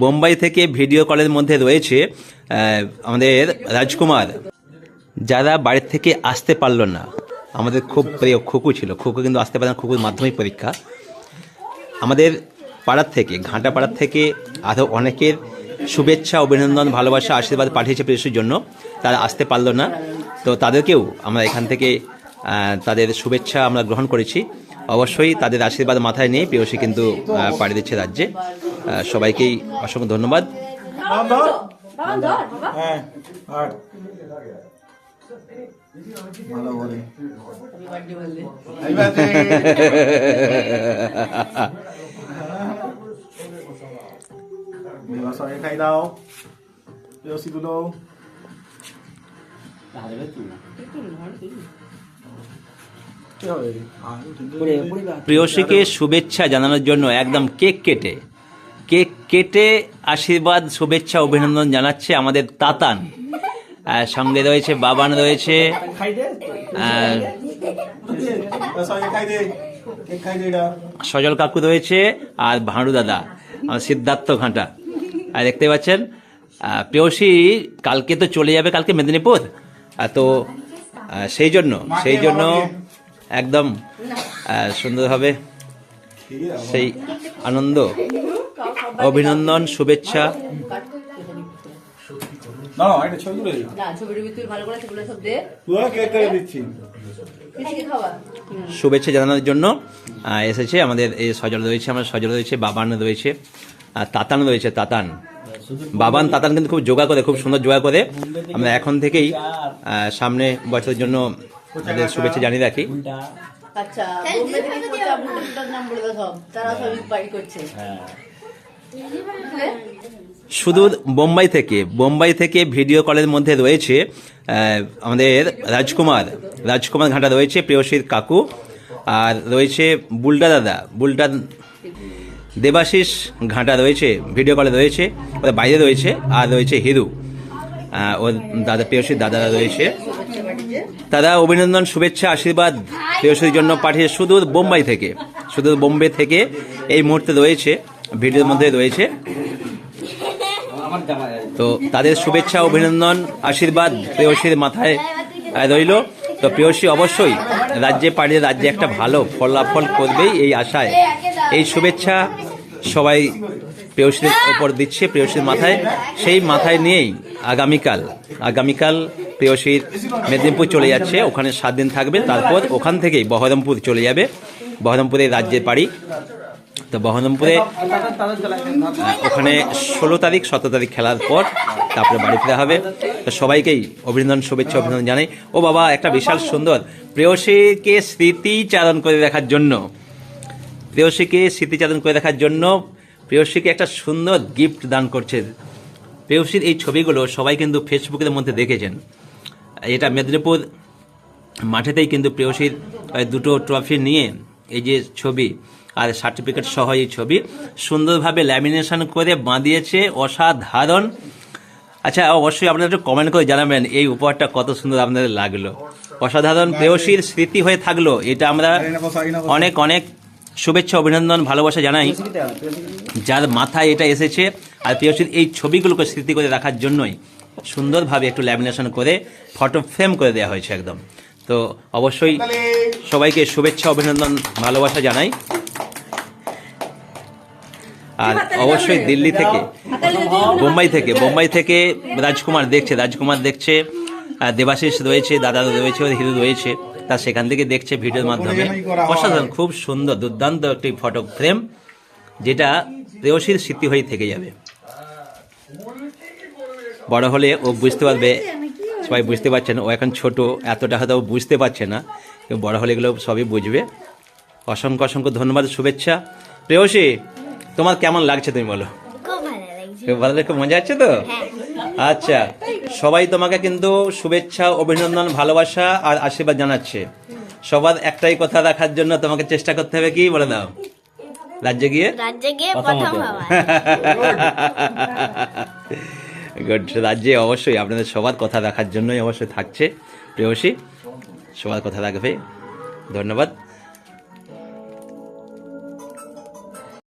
বোম্বাই থেকে ভিডিও কলের মধ্যে রয়েছে আমাদের রাজকুমার। যারা বাড়ির থেকে আসতে পারল না, আমাদের খুব প্রিয় খুকু ছিল। খুকু কিন্তু আসতে পারে না, খুকুর মাধ্যমিক পরীক্ষা। আমাদের পাড়ার থেকে, ঘাটা পাড়ার থেকে আরও অনেকের শুভেচ্ছা, অভিনন্দন, ভালোবাসা, আশীর্বাদ পাঠিয়েছে প্রেসের জন্য। তারা আসতে পারল না। তো তাদেরকেও আমরা এখান থেকে তাদের শুভেচ্ছা আমরা গ্রহণ করেছি। অবশ্যই তাদের আশীর্বাদ মাথায় নিয়ে প্রেয়সী কিন্তু পাড়ি দিচ্ছে রাজ্যে। সবাইকেই অসংখ্য ধন্যবাদ। হ্যাঁ আর প্রেয়সীকে শুভেচ্ছা জানানোর জন্য একদম কেক কেটে কেক কেটে আশীর্বাদ, শুভেচ্ছা, অভিনন্দন জানাচ্ছে আমাদের তাতান। সঙ্গে রয়েছে, বাবান রয়েছে। সজল কাকু রয়েছে আর ভাঁড়ু দাদা সিদ্ধার্থ ঘাঁটা। আর দেখতে পাচ্ছেন প্রেয়সী কালকে তো চলে যাবে, কালকে মেদিনীপুর। তো সেই জন্য সেই জন্য একদম আহ, সুন্দরভাবে সেই আনন্দ অভিনন্দন শুভেচ্ছা। শুভেচ্ছা জানানোর জন্য এসেছে আমাদের এই সজল রয়েছে আমার সজল রয়েছে বাবান রয়েছে আর তাতান রয়েছে তাতান। বাবান তাতান কিন্তু খুব যোগা করে খুব সুন্দর যোগা করে। আমরা এখন থেকেই সামনে বছরের জন্য আমাদের শুভেচ্ছা জানিয়ে রাখি। আচ্ছা বোম্বে থেকে করছে আপনার দুটার নাম বলে দাও সব। তারা সব ইনকোয়ারি করছে। বুঝলে? সুদূর বোম্বাই থেকে বোম্বাই থেকে ভিডিও কলের মধ্যে রয়েছে আমাদের রাজকুমার রাজকুমার ঘাটা রয়েছে প্রেয়সীর কাকু আর রয়েছে বুলটা দাদা বুলটা দেবাশিস ঘাটা রয়েছে ভিডিও কলে রয়েছে ওর বাইরে রয়েছে আর রয়েছে হিরু ওর দাদা প্রেয়সীর দাদারা রয়েছে। তারা অভিনন্দন, শুভেচ্ছা, আশীর্বাদ। প্রেয়সীর জন্য পাঠিয়ে সুদূর বোম্বাই থেকে। সুদূর বোম্বে থেকে এই মুহূর্তে রয়েছে, ভিডিওর মধ্যে রয়েছে। তো তাদের শুভেচ্ছা, অভিনন্দন, আশীর্বাদ প্রেয়সীর মাথায় রইল। তো প্রেয়সী অবশ্যই রাজ্যে পাড়িয়ে রাজ্যে একটা ভালো ফলাফল করবেই এই আশায়। এই শুভেচ্ছা সবাই প্রেয়সীর ওপর দিচ্ছে, প্রেয়সীর মাথায়, সেই মাথায় নিয়েই আগামীকাল আগামীকাল প্রেয়সীর মেদিনীপুর চলে যাচ্ছে, ওখানে সাত দিন থাকবে, তারপর ওখান থেকেই বহরমপুর চলে যাবে, বহরমপুরে রাজ্যের পাড়ি তো বহরমপুরে ওখানে ষোলো তারিখ, সতেরো তারিখ খেলার পর তারপরে বাড়ি ফেরা হবে। তো সবাইকেই অভিনন্দন, শুভেচ্ছা, অভিনন্দন জানাই। ও বাবা, একটা বিশাল সুন্দর, প্রেয়সীকে স্মৃতিচারণ করে রাখার জন্য, প্রেয়সীকে স্মৃতিচারণ করে রাখার জন্য প্রেয়সীকে একটা সুন্দর গিফট দান করছে। প্রেয়সীর এই ছবিগুলো সবাই কিন্তু ফেসবুকের মধ্যে দেখেছেন। এটা মেদিনীপুর মাঠেতেই কিন্তু প্রেয়সীর দুটো ট্রফি নিয়ে এই যে ছবি আর সার্টিফিকেট সহ এই ছবি সুন্দরভাবে ল্যামিনেশন করে বাঁধিয়েছে অসাধারণ। আচ্ছা অবশ্যই আপনারা একটু কমেন্ট করে জানাবেন এই উপহারটা কত সুন্দর আপনাদের লাগল। অসাধারণ প্রেয়সীর স্মৃতি হয়ে থাকল এটা আমরা অনেক অনেক শুভেচ্ছা, অভিনন্দন, ভালোবাসা জানাই। যার মাথায় এটা এসেছে, আর প্রিয়সীর এই ছবিগুলোকে স্মৃতি করে রাখার জন্যই সুন্দরভাবে একটু ল্যামিনেশন করে ফটো ফ্রেম করে দেওয়া হয়েছে একদম। তো অবশ্যই সবাইকে শুভেচ্ছা, অভিনন্দন, ভালোবাসা জানাই। আর অবশ্যই দিল্লি থেকে, বোম্বাই থেকে বোম্বাই থেকে রাজকুমার দেখছে রাজকুমার দেখছে দেবাশিস রয়েছে, দাদা রয়েছে, হিরো রয়েছে। তা সেখান থেকে দেখছে ভিডিওর মাধ্যমে। অসাধারণ খুব সুন্দর দুর্দান্ত একটি ফটো ফ্রেম যেটা প্রেয়সীর স্মৃতি হয়ে থেকে যাবে। বড় হলে ও বুঝতে পারবে সবাই বুঝতে পারছেন ও এখন ছোট এতটা হয়তো বুঝতে পারছে না বড় হলে এগুলো সবই বুঝবে। অসংখ্য অসংখ্য ধন্যবাদ শুভেচ্ছা। প্রেয়সী তোমার কেমন লাগছে তুমি বলো? ভালো খুব মজা হচ্ছে তো? আচ্ছা সবাই তোমাকে কিন্তু শুভেচ্ছা অভিনন্দন ভালোবাসা আর আশীর্বাদ জানাচ্ছে। সবার একটাই কথা রাখার জন্য তোমাকে চেষ্টা করতে হবে কি? বলে দাও। রাজ্যে গিয়ে? রাজ্যে গিয়ে প্রথম গুড রাজ্যে অবশ্যই আপনাদের সবার কথা রাখার জন্যই অবশ্যই থাকছে। প্রেয়সী সবার কথা রাখবে। ধন্যবাদ।